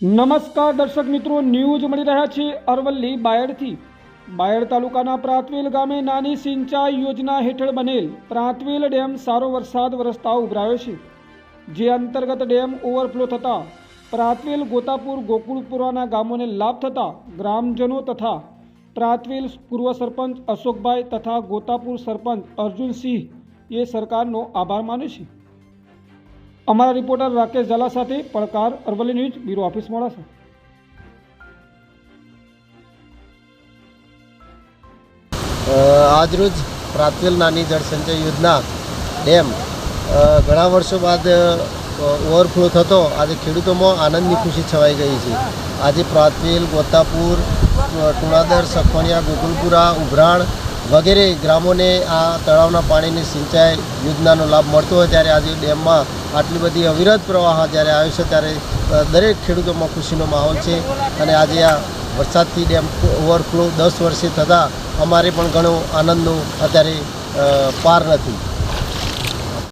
નમસ્કાર દર્શક મિત્રો, ન્યૂઝ મળી રહ્યા છે અરવલ્લી બાયડથી. બાયડ તાલુકાના પ્રાંતવેલ ગામે નાની સિંચાઈ યોજના હેઠળ બનેલ પ્રાંતવેલ ડેમ સારો વરસાદ વરસતા ઉભરાયો છે. જે અંતર્ગત ડેમ ઓવરફ્લો થતાં પ્રાંતવેલ ગોતાપુર ગોકુળપુરાના ગામોને લાભ થતાં ગ્રામજનો તથા પ્રાંતવેલ પૂર્વ સરપંચ અશોકભાઈ તથા ગોતાપુર સરપંચ અર્જુનસિંહ એ સરકારનો આભાર માન્યો છે. અમારા રિપોર્ટર રાકેશ ઝાલા સાથે પડકાર Aravalli news, bureau office Modasa. આજરોજ પ્રાતવેલ નાની જળ સંચય યોજના ડેમ ઘણા વર્ષો બાદ ઓવરફ્લો થતો, આજે ખેડૂતોમાં આનંદની ખુશી છવાઈ ગઈ છે. આજે પ્રાતવેલ ગોતાપુર ટુણાદર સખવણિયા ગોકુલપુરા, ઉભરાણ વગેરે ગ્રામોને આ તળાવના પાણીની સિંચાઈ યોજનાનો લાભ મળતો હોય ત્યારે આજે ડેમમાં આટલી બધી અવિરત પ્રવાહ જ્યારે આવ્યો છે ત્યારે દરેક ખેડૂતોમાં ખુશીનો માહોલ છે. અને આજે આ વરસાદથી ડેમ ઓવરફ્લો દસ વર્ષે થતાં અમારે પણ ઘણો આનંદનો અત્યારે પાર નથી.